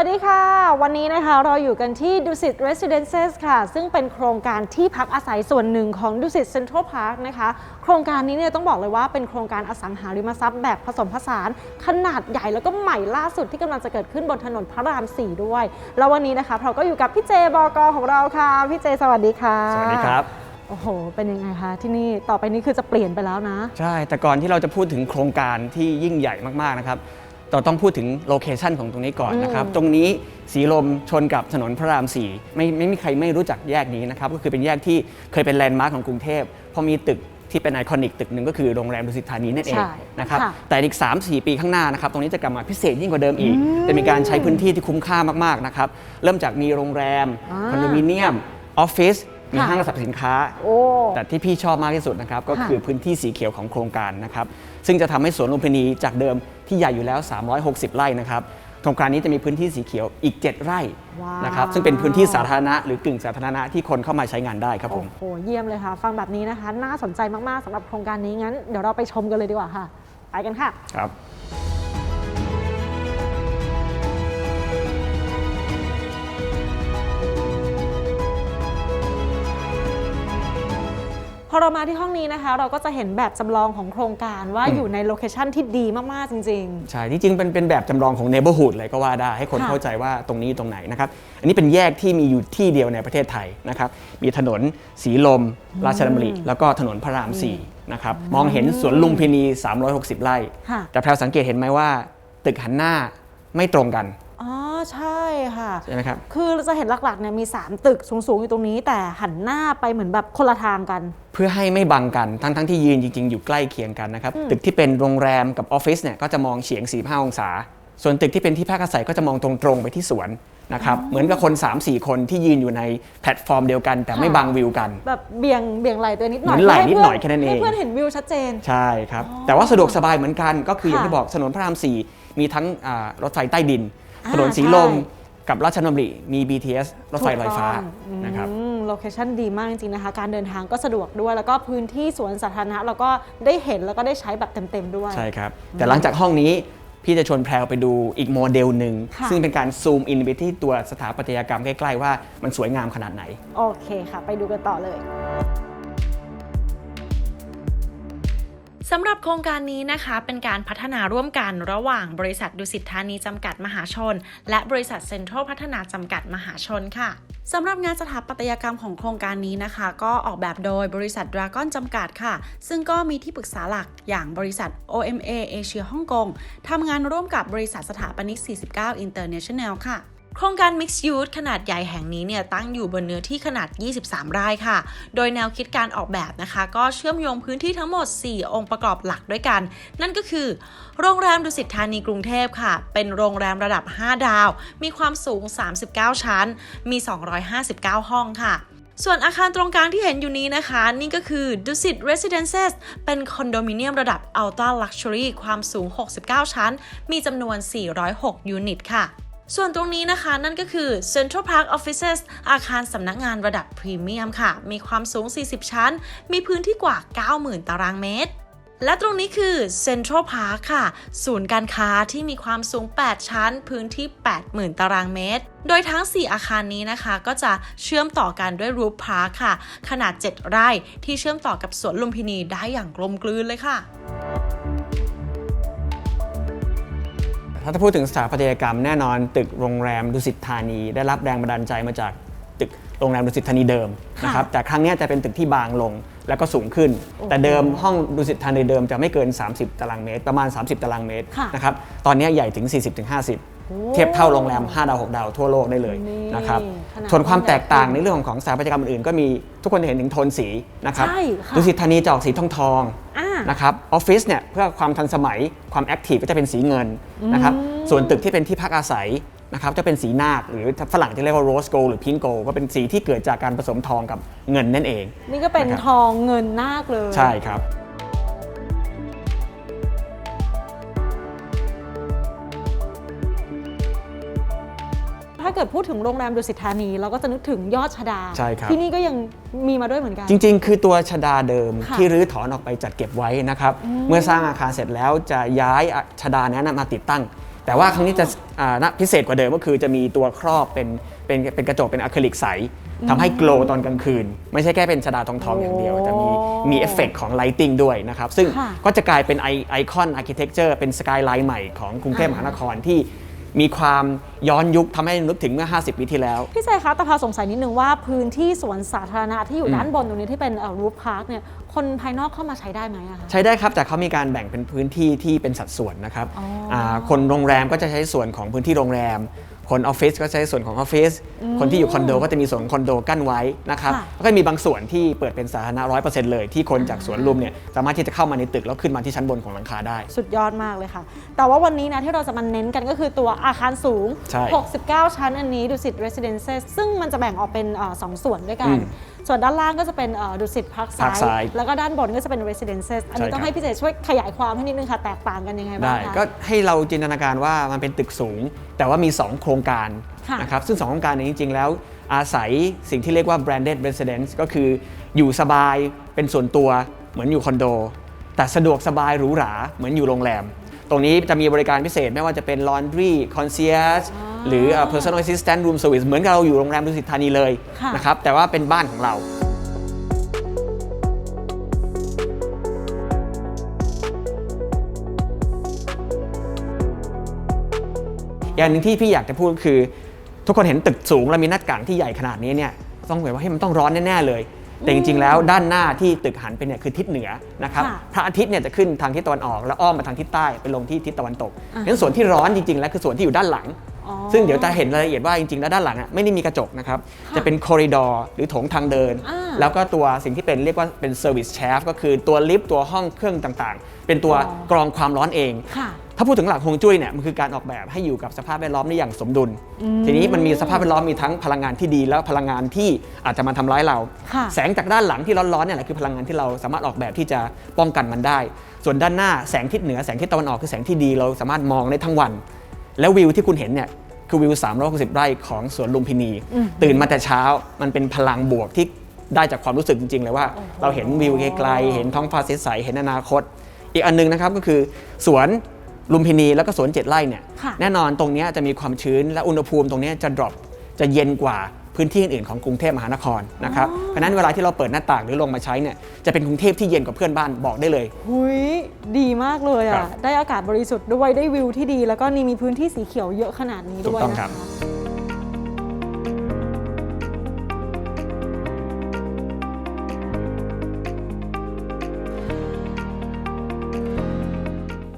สวัสดีค่ะ วันนี้นะคะเราอยู่กันที่ดุสิต Residences ค่ะ ซึ่งเป็นโครงการที่พักอาศัยส่วนหนึ่งของดุสิตเซ็นทรัลพาร์คนะคะ โครงการนี้เนี่ยต้องบอกเลยว่าเป็นโครงการอสังหาริมทรัพย์แบบผสมผสาน ขนาดใหญ่แล้วก็ใหม่ล่าสุดที่กำลังจะเกิดขึ้นบนถนนพระราม 4 ด้วย แล้ววันนี้นะคะ เราก็อยู่กับพี่เจบอกของเราค่ะพี่เจสวัสดีค่ะ สวัสดีครับโอ้โห เป็นยังไงคะที่นี่ ต่อไปนี้คือจะเปลี่ยนไปแล้วนะ ใช่ แต่ก่อนที่เราจะพูดถึงโครงการที่ยิ่งใหญ่มากๆนะครับ เราต้องพูดถึงโลเคชันของตรงนี้ก่อนนะครับอืมตรงนี้สีลมชนกับถนนพระราม4ไม่ไม่มีใครไม่รู้จักแยกนี้นะครับ ก็คือเป็นแยกที่เคยเป็นแลนด์มาร์คของกรุงเทพเพราะมีตึกที่เป็นไอคอนิกตึกหนึ่งก็คือโรงแรมดุสิตธานีนั่นเองใช่นะครับค่ะแต่อีก 3-4 ปีข้างหน้านะครับตรงนี้จะกลับมาพิเศษยิ่งกว่าเดิมอีก จะมีการใช้พื้นที่ที่คุ้มค่ามากๆนะครับเริ่มจากมีโรงแรมอ่าคอนโดมิเนียมออฟฟิศ มีค่ะห้างสรรพสินค้าโอ้แต่ที่พี่ชอบมากที่สุดนะครับก็ค่ะคือพื้นที่สีเขียวของโครงการนะครับซึ่งจะทำให้สวนลุมพินีจากเดิมที่ใหญ่อยู่แล้ว 360 ไร่นะครับโครงการนี้จะมีพื้นที่สีเขียวอีก 7 ไร่ว้าวนะครับซึ่งเป็นพื้นที่สาธารณะหรือกึ่งสาธารณะที่คนเข้ามาใช้งานได้ครับผมโอ้โหเยี่ยมเลยค่ะ ฟังแบบนี้นะคะ น่าสนใจมาก ๆสำหรับโครงการนี้งั้นเดี๋ยวเราไปชมกันเลยดีกว่าค่ะ ไปกันค่ะครับ พอเรามาที่ห้องนี้นะคะ เราก็จะเห็นแบบจำลองของโครงการว่าอืมอยู่ในโลเคชั่นที่ดีมาก ๆ จริง ใช่ที่จริงเป็นเป็นแบบจำลองของ neighborhood เลยก็ว่าได้ ให้คนค่ะเข้าใจว่าตรงนี้ตรงไหนนะครับ อันนี้เป็นแยกที่มีอยู่ที่เดียวในประเทศไทยนะครับ มีถนนสีลม ราชดำริ แล้วก็ถนนพระรามสี่นะครับ มองเห็นสวนลุมพินี 360 ไร่ ค่ะแต่แพรวสังเกตเห็นไหมว่า ตึกหันหน้าไม่ตรงกันๆอ๋อ ใช่ค่ะ ใช่ไหมครับ คือเราจะเห็นหลักๆเนี่ยมี 3 ตึกสูงๆอยู่ตรงนี้ แต่หันหน้าไปเหมือนแบบคนละทางกัน เพื่อให้ไม่บังกันทั้งทั้งที่ยืนจริง ๆ อยู่ใกล้เคียงกันนะครับ ตึกที่เป็นโรงแรมกับออฟฟิศเนี่ยก็จะมองเฉียง 45 องศา ส่วนตึกที่เป็นที่พักอาศัยก็จะมองตรงๆไปที่สวนนะครับเหมือนกับคน 3-4 คนที่ยืนอยู่ในแพลตฟอร์มเดียวกัน แต่ไม่บังวิวกัน แบบเบี่ยงเบี่ยงไหลตัวนิดหน่อยเหมือนไหล่พื่นิดหน่อยแค่นั้นเอง ให้เพื่อนเห็นวิวชัดเจน ใช่ครับ แต่ว่าสะดวกสบายเหมือนกันก็คืออย่างค่ะที่บอกถนนพระราม4มีทั้งอ่ารถไฟใต้ดินอ่า ถนนสีลมใช่กับราชดำริมี BTS รถไฟลอยฟ้าถูกต้องนะครับอืมโลเคชั่นดีมากจริงๆนะคะ การเดินทางก็สะดวกด้วย แล้วก็พื้นที่สวนสาธารณะเราก็ได้เห็นแล้วก็ได้ใช้แบบเต็มๆด้วย ใช่ครับ แต่หลังจากห้องนี้พี่จะชวนแพรวไปดูอีกโมเดลหนึ่งค่ะซึ่งเป็นการซูมอินไปที่ตัวสถาปัตยกรรมใกล้ๆว่ามันสวยงามขนาดไหน โอเคค่ะ ไปดูกันต่อเลย สำหรับโครงการนี้นะคะ เป็นการพัฒนาร่วมกันระหว่างบริษัทดุสิตธานีจำกัดมหาชน และบริษัทเซ็นทรัลพัฒนาจำกัดมหาชนค่ะสำหรับงานสถาปัตยกรรมของโครงการนี้นะคะ ก็ออกแบบโดยบริษัทดราก้อนจำกัดค่ะ ซึ่งก็มีที่ปรึกษาหลักอย่างบริษัท OMA เอเชียฮ่องกงทำงานร่วมกับบริษัทสถาปนิก 49 International ค่ะ โครงการ Mixed Use ขนาดใหญ่แห่งนี้เนี่ยตั้งอยู่บนเนื้อที่ขนาด 23 ไร่ค่ะ โดยแนวคิดการออกแบบนะคะ ก็เชื่อมโยงพื้นที่ทั้งหมด 4 องค์ประกอบหลักด้วยกัน นั่นก็คือ โรงแรมดุสิตธานีกรุงเทพค่ะ เป็นโรงแรมระดับ 5 ดาว มีความสูง 39 ชั้น มี 259 ห้องค่ะส่วนอาคารตรงกลางที่เห็นอยู่นี้นะคะ นี่ก็คือ Dusit Residences เป็นคอนโดมิเนียมระดับ Ultra Luxury ความสูง 69 ชั้น มีจำนวน 406 ยูนิตค่ะ ส่วนตรงนี้นะคะนั่นก็คือ Central Park Offices อาคารสำนักงานระดับพรีเมียมค่ะ มีความสูง 40 ชั้น มีพื้นที่กว่า 90,000 ตารางเมตร และตรงนี้คือ Central Park ค่ะ ศูนย์การค้าที่มีความสูง 8 ชั้น พื้นที่ 80,000 ตารางเมตร โดยทั้ง 4 อาคารนี้นะคะ ก็จะเชื่อมต่อกันด้วย Roof Park ค่ะ ขนาด 7 ไร่ที่เชื่อมต่อกับสวนลุมพินีได้อย่างกลมกลืนเลยค่ะ ถ้าจะพูดถึงสถาปัตยกรรมแน่นอน ตึกโรงแรมดุสิตธานี ได้รับแรงบันดาลใจมาจากตึกโรงแรมดุสิตธานีเดิมนะครับแต่ครั้งเนี้ยจะเป็นตึกที่บางลงแล้วก็สูงขึ้น แต่เดิมห้องดุสิตธานีเดิมจะไม่เกิน 30 ตารางเมตร ประมาณ 30 ตารางเมตรค่ะนะครับตอนเนี้ยใหญ่ถึง 40-50เทียบเท่าโรงแรม 5 ดาว 6 ดาวทั่วโลกได้เลยนี่นะครับขนาดส่วนความแตกต่างใหญ่ในเรื่องของของสถาปัตยกรรมอื่นๆ ก็มีทุกคนจะเห็นถึงโทนสีนะครับใช่ค่ะดุสิตธานีจะออกสีทองทองๆอ่า นะครับออฟฟิศเนี่ยเพื่อความทันสมัยความแอคทีฟก็จะเป็นสีเงินนะครับส่วนตึกที่เป็นที่พักอาศัยนะครับจะเป็นสีนาคหรือฝรั่งจะเรียกว่าโรสโกลหรือพิงโกก็เป็นสีที่เกิดจากการผสมทองกับเงินนั่นเอง นี่ก็เป็นนะครับทองเงินนาคเลย ใช่ครับ เกิดพูดถึงโรงแรมดุสิตธานี เราก็จะนึกถึงยอดชดา ใช่ครับ ที่นี่ก็ยังมีมาด้วยเหมือนกัน จริง ๆ คือตัวชดาเดิมค่ะที่รื้อถอนออกไปจัดเก็บไว้นะครับ เมื่อสร้างอาคารเสร็จแล้วจะย้ายชดานั้นนะมาติดตั้ง แต่ว่าครั้งนี้จะอ่านะพิเศษกว่าเดิมก็คือจะมีตัวครอบเป็นเป็นเป็นกระจกเป็นอะคริลิกใสทำให้โกลตอนกลางคืน ไม่ใช่แค่เป็นชดาทองทองๆอย่างเดียว แต่มีมีเอฟเฟกของไลติงด้วยนะครับ ซึ่งค่ะ ก็จะกลายเป็นไอไอคอนอาร์เคเต็กเจอร์เป็นสกายไลน์ใหม่ของกรุงเทพมหานครที่ มีความย้อนยุคทำให้นึกถึงเมื่อ 50ปีที่แล้ว พี่เซคะแต่พาสงสัยนิดนึงว่าพื้นที่สวนสาธารณะที่อยู่อืมด้านบนตรงนี้ที่เป็นรูฟพาร์คเนี่ยคนภายนอกเข้ามาใช้ได้ไหมอะคะใช้ได้ครับแต่เขามีการแบ่งเป็นพื้นที่ที่เป็นสัดส่วนนะครับอ๋ออ่าคนโรงแรมก็จะใช้ส่วนของพื้นที่โรงแรม คนออฟฟิศก็ใช้ส่วนของออฟฟิศคนที่อยู่คอนโดก็จะมีส่วนของคอนโดกั้นไว้นะครับค่ะแล้วก็มีบางส่วนที่เปิดเป็นสาธารณะร้อยเปอร์เซ็นต์เลย ที่คนจากสวนลุมเนี่ยสามารถที่จะเข้ามาในตึกแล้วขึ้นมาที่ชั้นบนของหลังคาได้ สุดยอดมากเลยค่ะ แต่ว่าวันนี้นะที่เราจะมาเน้นกันก็คือตัวอาคารสูงใช่69 ชั้นอันนี้ดุสิต Residences ซึ่งมันจะแบ่งออกเป็นเออสองส่วนด้วยกันอืมส่วนด้านล่างก็จะเป็นเอ่อดุสิตพาร์ค Park ซ้าย Side แล้วก็ด้านบนก็จะเป็น Residences อันนี้ใช่ต้องครับให้พี่เจช่วยขยายความให้นิดนึงค่ะ แตกต่างกันยังไงบ้าได้งคะ ก็ให้เราจินตนาการว่ามันเป็นตึกสูง แต่ว่ามี 2 โครงการค่ะ นะครับซึ่ง 2 โครงการนี้จริง ๆ แล้ว อาศัยสิ่งที่เรียกว่า branded residence ก็คืออยู่สบายเป็นส่วนตัวเหมือนอยู่คอนโด แต่สะดวกสบายหรูหราเหมือนอยู่โรงแรม ตรงนี้จะมีบริการพิเศษไม่ว่าจะเป็น laundry concierge หรือ personal assistant room service เหมือนกับเราอยู่โรงแรมดุสิตธานีเลยค่ะ นะครับแต่ว่าเป็นบ้านของเรา อย่างหนึ่งที่พี่อยากจะพูดก็คือ ทุกคนเห็นตึกสูงแล้วมีหน้าต่างที่ใหญ่ขนาดนี้เนี่ยต้องบอกว่าให้ยมันต้องร้อนแน่ ๆ เลย แต่จริงๆแล้วด้านหน้าที่ตึกหันไปเนี่ยคือทิศเหนือนะครับค่ะพระอาทิตย์เนี่ยจะขึ้นทางทิศตะวันออก แล้วอ้อมมาทางทิศใต้ไปลงที่ทิศตะวันตกอ่า งั้นส่วนที่ร้อนจริงๆแล้วคือส่วนที่อยู่ด้านหลัง อ๋อ ซึ่งเดี๋ยวจะเห็นรายละเอียดว่าจริงๆ แล้วด้านหลังอะไม่ได้มีกระจกนะครับ ค่ะจะเป็นคอริดอร์หรือโถงทางเดิน อ่าแล้วก็ตัวสิ่งที่เป็นเรียกว่าเป็นเซอร์วิสแชฟก็คือตัวลิฟต์ตัวห้องเครื่องต่างๆ เป็นตัวอ๋อ กรองความร้อนเอง ค่ะ ถ้าพูดถึงหลักฮวงจุ้ยเนี่ยมันคือการออกแบบให้อยู่กับสภาพแวดล้อมได้อย่างสมดุล ทีนี้มันมีสภาพแวดล้อมมีทั้งพลังงานที่ดีแล้วพลังงานที่อาจจะมาทำร้ายเราค่ะแสงจากด้านหลังที่ร้อนๆเนี่ยแหละคือพลังงานที่เราสามารถออกแบบที่จะป้องกันมันได้ ส่วนด้านหน้าแสงทิศเหนือแสงทิศตะวันออกคือแสงที่ดีเราสามารถมองได้ทั้งวัน แล้ววิวที่คุณเห็นเนี่ยคือวิว 360 ไร่ของสวนลุมพินี ตื่นมาแต่เช้ามันเป็นพลังบวกที่ได้จากความรู้สึกจริง ๆ เลยว่า เราเห็นวิวไกลๆเห็นท้องฟ้าใสๆเห็นอนาคต อีกอันนึงนะครับก็คือสวน ลุมพินีแล้วก็สวนเจ็ดไร่เนี่ยค่ะแน่นอนตรงเนี้ยจะมีความชื้นและอุณหภูมิตรงเนี้ยจะดรอปจะเย็นกว่าพื้นที่อื่นๆของกรุงเทพมหานครนะครับเพราะฉะนั้นเวลาที่เราเปิดหน้าต่างหรือลงมาใช้เนี่ยจะเป็นกรุงเทพที่เย็นกว่าเพื่อนบ้านบอกได้เลย หุยดีมากเลยครัอะ บได้อากาศบริสุทธิ์ด้วยได้วิวที่ดี แล้วก็นี่มีพื้นที่สีเขียวเยอะขนาดนี้ด้วยถูกต้องนะครัคะ บ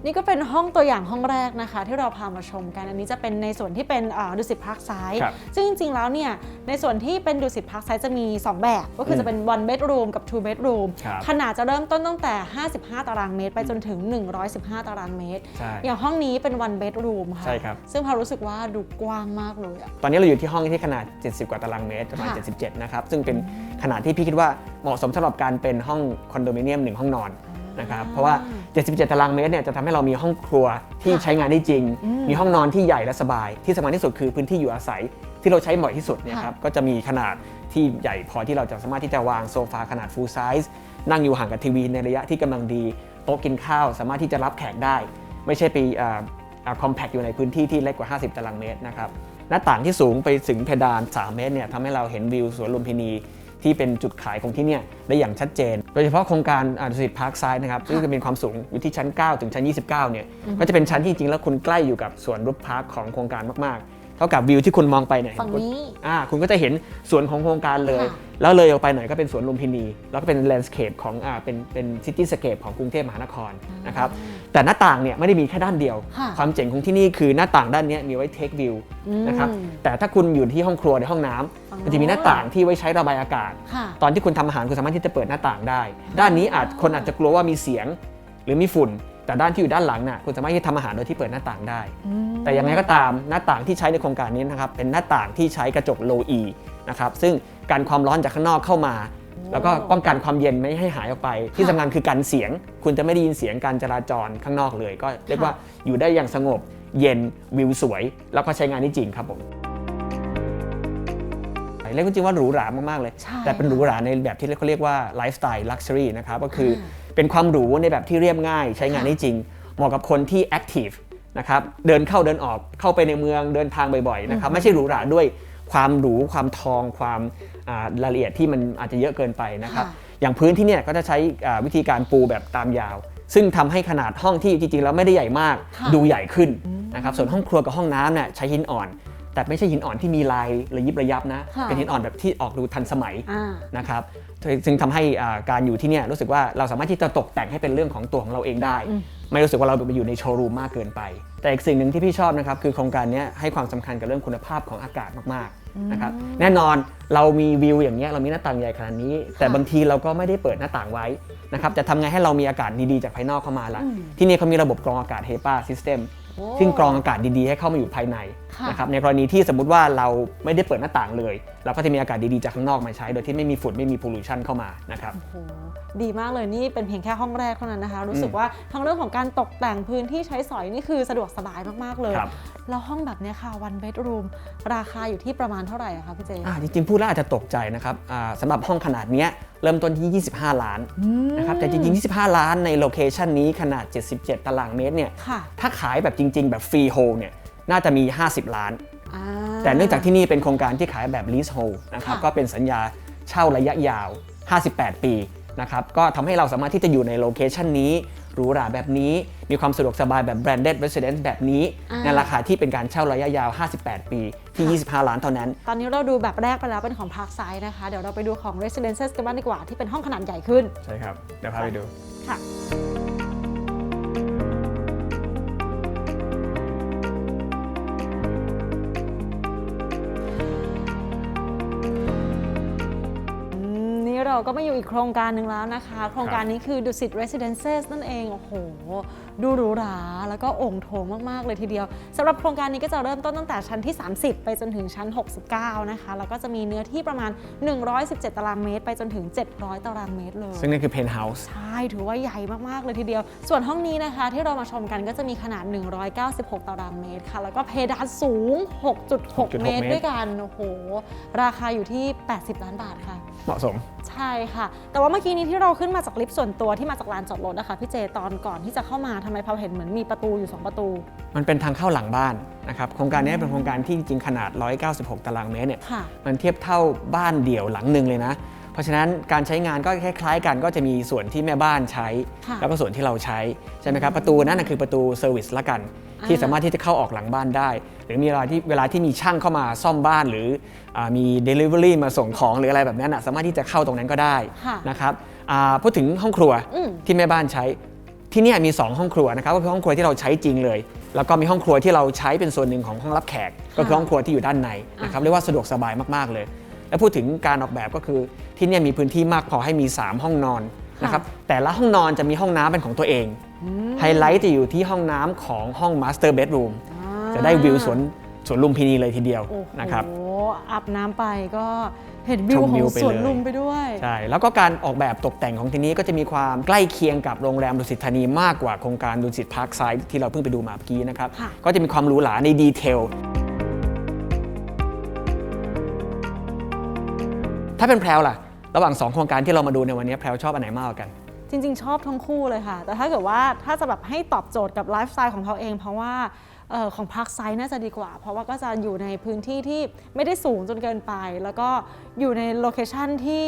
นี่ก็เป็นห้องตัวอย่างห้องแรกนะคะ ที่เราพามาชมกัน อันนี้จะเป็นในส่วนที่เป็นอ่าดุสิตพาร์คซ้าย ครับซึ่งจริงๆแล้วเนี่ยในส่วนที่เป็นดุสิตพาร์คซ้ายจะมี 2 แบบ ก็คือจะเป็น one bedroom กับ two bedroom ครับ ขนาดจะเริ่มต้นตั้งแต่ 55 ตารางเมตร ไปจนถึง 115 ตารางเมตร ใช่ อย่างห้องนี้เป็น one bedroom ค่ะใช่ครับ ซึ่งพารู้สึกว่าดูกว้างมากเลยอะ ตอนนี้เราอยู่ที่ห้องที่ขนาด 70 กว่าตารางเมตรประมาณ ค่ะ 77 นะครับ ซึ่งเป็นขนาดที่พี่คิดว่าเหมาะสมสำหรับการเป็นห้องคอนโดมิเนียมหนึ่งห้องนอนนะครับ เพราะว่า 77 ตารางเมตรเนี่ยจะทำให้เรามีห้องครัวที่ใช้งานได้จริง มีห้องนอนที่ใหญ่และสบาย ที่สำคัญที่สุดคือพื้นที่อยู่อาศัยที่เราใช้บ่อยที่สุดเนี่ยครับก็จะมีขนาดที่ใหญ่พอที่เราจะสามารถที่จะวางโซฟาขนาด full size นั่งอยู่ห่างกับทีวีในระยะที่กำลังดีโต๊ะกินข้าวสามารถที่จะรับแขกได้ ไม่ใช่ไปคอมแพคอยู่ในพื้นที่ที่เล็กกว่า 50 ตารางเมตรนะครับหน้าต่างที่สูงไปถึงเพดาน 3 เมตรเนี่ยทำให้เราเห็นวิวสวนลุมพินี ที่เป็นจุดขายของที่เนี่ยได้อย่างชัดเจน โดยเฉพาะโครงการดุสิตพาร์คไซด์นะครับซึ่งจะเป็นความสูงอยู่ที่ชั้น 9 ถึงชั้น 29 เนี่ยก็จะเป็นชั้นที่จริงๆแล้วคุณใกล้อยู่กับสวนรูปพาร์คของโครงการมากๆ เท่ากับวิวที่คุณมองไปเนี่ยฝั่งนี้อ่าคุณก็จะเห็นสวนของโครงการเลยค่ะแล้วเลยออกไปหน่อยก็เป็นสวนลุมพินี แล้วก็เป็นแลนด์สเคปของอ่าเป็นเป็นซิตี้สเคปของกรุงเทพมหานครนะครับ แต่หน้าต่างเนี่ยไม่ได้มีแค่ด้านเดียว ค่ะความเจ๋งของที่นี่คือหน้าต่างด้านเนี้ยมีไว้เทควิวนะครับอืมแต่ถ้าคุณอยู่ที่ห้องครัวในห้องน้ำอ๋อ มันจะมีหน้าต่างที่ไว้ใช้ระบายอากาศ ค่ะ ตอนที่คุณทำอาหารคุณสามารถที่จะเปิดหน้าต่างได้ ด้านนี้อาจคนอาจจะกลัวว่ามีเสียงหรือมีฝุ่น แต่ด้านที่อยู่ด้านหลังน่ะคุณสามารถที่จะทำอาหารโดยที่เปิดหน้าต่างได้แต่ยังไงก็ตามหน้าต่างที่ใช้ในโครงการนี้นะครับเป็นหน้าต่างที่ใช้กระจก low E นะครับซึ่งกันความร้อนจากข้างนอกเข้ามา แล้วก็ป้องกันความเย็นไม่ให้หายออกไป ที่สำคัญคือกันเสียง คุณจะไม่ได้ยินเสียงการจราจรข้างนอกเลย ก็เรียกว่าอยู่ได้อย่างสงบเย็นวิวสวย แล้วก็ใช้งานได้จริงครับผมเรียกจริงๆว่าหรูหรามากๆเลยใช่แต่เป็นหรูหราในแบบที่เขาเรียกว่าไลฟ์สไตล์ลักชัวรี่นะครับก็คืออเป็นความหรูในแบบที่เรียบง่าย ใช้งานได้จริง เหมาะกับคนที่แอคทีฟนะครับเดินเข้าเดินออกเข้าไปในเมืองเดินทางบ่อยๆนะครับไม่ใช่หรูหราด้วย ความหรูความทองความอ่ารายละเอียดที่มันอาจจะเยอะเกินไปนะครับค่ะอย่างพื้นที่เนี่ยก็จะใช้อ่าวิธีการปูแบบตามยาว ซึ่งทำให้ขนาดห้องที่จริงๆแล้วไม่ได้ใหญ่มากค่ะดูใหญ่ขึ้นนะครับส่วนห้องครัวกับห้องน้ำเนี่ยใช้หินอ่อน แต่ไม่ใช่หินอ่อนที่มีลายระยิบระยับนะ ค่ะ เป็นหินอ่อนแบบที่ออกดูทันสมัยอ่า นะครับซึ่งทำให้อ่าการอยู่ที่เนี่ยรู้สึกว่าเราสามารถที่จะตกแต่งให้เป็นเรื่องของตัวของเราเองได้ไม่รู้สึกว่าเราไปอยู่ในโชว์รูมมากเกินไป แต่อีกสิ่งหนึ่งที่พี่ชอบนะครับคือโครงการเนี้ยให้ความสำคัญกับเรื่องคุณภาพของอากาศมากๆนะครับแน่นอนเรามีวิวอย่างเงี้ยเรามีหน้าต่างใหญ่ขนาดนี้ แต่บางทีเราก็ไม่ได้เปิดหน้าต่างไว้นะครับจะทำไงให้เรามีอากาศดีๆจากภายนอกเข้ามาละที่นี่เขามีระบบกรองอากาศ HEPA System โอ้ซึ่งกรองอากาศดีๆ ให้เข้ามาอยู่ภายในค่ะ นะครับในกรณีที่สมมุติว่าเราไม่ได้เปิดหน้าต่างเลย เราก็จะมีอากาศดีๆจากข้างนอกมาใช้ โดยที่ไม่มีฝุ่นไม่มีพ o ลูชันเข้ามานะครับโอ้โหดีมากเลยนี่เป็นเพียงแค่ห้องแรกเท่านั้นนะคะ รู้สึกอืมว่าทั้งเรื่องของการตกแต่งพื้นที่ใช้สอยนี่คือสะดวกสบายมากๆเลยครับแล้วห้องแบบเนี้ยค่ะ one bedroom ราคาอยู่ที่ประมาณเท่าไหร่อะคะพี่เจอ่าจริงๆพูดแล้วอาจจะตกใจนะครับอ่าสำหรับห้องขนาดเนี้ยเริ่มต้นที่ 25 ล้านนะครับแต่จริงๆ 25 ล้านในโลเคชันนี้ขนาด 77 ตารางเมตรเนี่ยค่ะถ้าขายแบบจริง ๆ แบบฟรีโฮลเนี่ย น่าจะมี 50 ล้านอ่าแต่เนื่องจากที่นี่เป็นโครงการที่ขายแบบ lease hold นะครับค่ะก็เป็นสัญญาเช่าระยะยาว 58 ปีนะครับก็ทำให้เราสามารถที่จะอยู่ในโลเคชันนี้หรูหราแบบนี้ มีความสะดวกสบายแบบ branded residence แบบนี้ ในราคาที่เป็นการเช่าระยะยาว 58 ปีที่ 25 ล้านเท่านั้น ตอนนี้เราดูแบบแรกไปแล้วเป็นของ Park Side นะคะ เดี๋ยวเราไปดูของ Residences กันบ้างดีกว่าที่เป็นห้องขนาดใหญ่ขึ้น ใช่ครับ เดี๋ยวพาไปดูค่ะ เราก็มาอยู่อีกโครงการหนึ่งแล้วนะคะ โครงการนี้คือ Dusit Residences นั่นเอง โอ้โห ดูหรูหรา แล้วก็โอ่งโถงมาก ๆ เลยทีเดียวสำหรับโครงการนี้ก็จะเริ่มต้นตั้งแต่ชั้นที่ 30 ไปจนถึงชั้น 69 นะคะ แล้วก็จะมีเนื้อที่ประมาณ 117 ตารางเมตร ไปจนถึง 700 ตารางเมตรเลย ซึ่งนั่นคือ penthouse ใช่ ถือว่าใหญ่มาก ๆ เลยทีเดียว ส่วนห้องนี้นะคะที่เรามาชมกันก็จะมีขนาด 196 ตารางเมตรค่ะ แล้วก็เพดานสูง 6.6 เมตรเมตรด้วยกัน โอ้โห ราคาอยู่ที่ 80 ล้านบาทค่ะ เหมาะสม ใช่ค่ะ แต่ว่าเมื่อกี้นี้ที่เราขึ้นมาจากลิฟต์ส่วนตัวที่มาจากลานจอดรถนะคะพี่เจตอนก่อนที่จะเข้ามาทำไมเราเห็นเหมือนมีประตูอยู่ 2 ประตู มันเป็นทางเข้าหลังบ้านนะครับโครงการนี้เป็นโครงการที่จริงๆขนาด 196 ตารางเมตรเนี่ยค่ะ มันเทียบเท่าบ้านเดี่ยวหลังหนึ่งเลยนะ เพราะฉะนั้นการใช้งานก็คล้ายๆกันก็จะมีส่วนที่แม่บ้านใช้ ค่ะ แล้วก็ส่วนที่เราใช้ใช่ไหมครับประตูนั่นนะคือประตูเซอร์วิสละกันอ่า ที่สามารถที่จะเข้าออกหลังบ้านได้ หรือมีเวลาที่เวลาที่มีช่างเข้ามาซ่อมบ้าน หรืออามี Delivery มาส่งของหรืออะไรแบบนั้นนะสามารถที่จะเข้าตรงนั้นก็ได้ค่ะนะครับอ่าพูดถึงห้องครัวอืมที่แม่บ้านใช้ที่เนี่ยมี 2 ห้องครัวนะครับก็คือห้องครัวที่เราใช้จริงเลย แล้วก็มีห้องครัวที่เราใช้เป็นส่วนหนึ่งของห้องรับแขก ก็คือห้องครัวที่อยู่ด้านในนะครับเรียกว่าสะดวกสบายมากๆเลย และพูดถึงการออกแบบก็คือที่เนี่ยมีพื้นที่มากพอให้มี 3 ห้องนอนนะครับแต่ละห้องนอนจะมีห้องน้ำเป็นของตัวเอง ไฮไลท์จะอยู่ที่ห้องน้ำของห้องมาสเตอร์เบดรูมจะได้วิวสวนสวนลุมพินีเลยทีเดียวโอ้โหนะครับอาบน้ำไปก็เห็นวิวชมขวิอวงไปสวนเลยลุมไปด้วยใช่แล้วก็การออกแบบตกแต่งของที่นี้ก็จะมีความใกล้เคียงกับโรงแรมดุสิตธานีมากกว่าโครงการดุสิตพาร์คไซด์ที่เราเพิ่งไปดูมาเมื่อกี้นะครับค่ะก็จะมีความหรูหราในดีเทลถ้าเป็นแพรวล่ะ ระหว่าง 2 โครงการที่เรามาดูในวันนี้แพรวชอบอันไหนมากกว่ากัน จริงๆ ชอบทั้งคู่เลยค่ะ แต่ถ้าเกิดว่าถ้าจะแบบให้ตอบโจทย์กับไลฟ์สไตล์ของเขาเอง เพราะว่าออของพักไซด์น่าจะดีกว่า เพราะว่าก็จะอยู่ในพื้นที่ที่ไม่ได้สูงจนเกินไป แล้วก็อยู่ในโลเคชันที่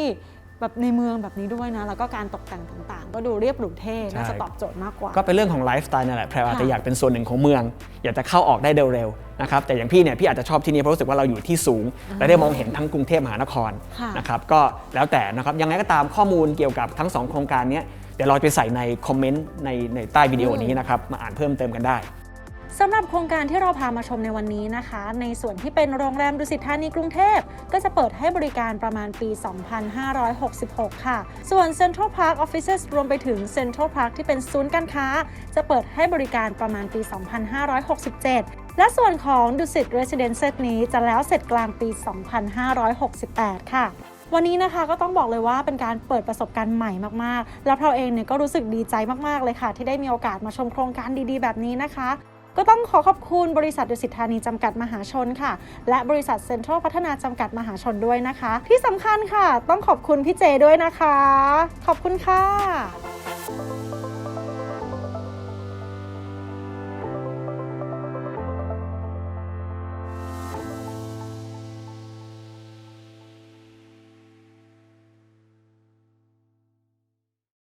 แบบในเมืองแบบนี้ด้วยนะ แล้วก็การตกแต่งต่างๆ ก็ดูเรียบหรูเท่ใช่น่าจะตอบโจทย์มากกว่า ก็เป็นเรื่องของไลฟ์สไตล์นั่นแหละแพรวอาจจะค่ะอยากเป็นส่วนหนึ่งของเมือง อยากจะเข้าออกได้เร็วๆนะครับแต่อย่างพี่เนี่ยพี่อาจจะชอบที่นี่เพราะรู้สึกว่าเราอยู่ที่สูง และได้มองเห็นทั้งกรุงเทพมหานครค่ะนะครับก็แล้วแต่นะครับยังไงก็ตามข้อมูลเกี่ยวกับทั้งสองโครงการเนี้ยเดี๋ยวเราไปใส่ในคอมเมนต์ในในใต้วิดีโอนี้นะครับมาอ่านเพิ่มเติมกันได้ สำหรับโครงการที่เราพามาชมในวันนี้นะคะ ในส่วนที่เป็นโรงแรมดุสิตธานีกรุงเทพ ก็จะเปิดให้บริการประมาณปี 2566 ค่ะ ส่วน Central Park Offices รวมไปถึง Central Park ที่เป็นศูนย์การค้า จะเปิดให้บริการประมาณปี 2567 และส่วนของ Dusit Residences นี้จะแล้วเสร็จกลางปี 2568 ค่ะวันนี้นะคะก็ต้องบอกเลยว่าเป็นการเปิดประสบการณ์ใหม่มากๆ แล้วเราเองเนี่ยก็รู้สึกดีใจมากๆเลยค่ะ ที่ได้มีโอกาสมาชมโครงการดีๆ แบบนี้นะคะ ก็ต้องขอขอบคุณบริษัทดุสิตธานีจำกัดมหาชนค่ะ และบริษัทเซ็นทรัลพัฒนาจำกัดมหาชนด้วยนะคะ ที่สำคัญค่ะ ต้องขอบคุณพี่เจด้วยนะคะ ขอบคุณค่ะ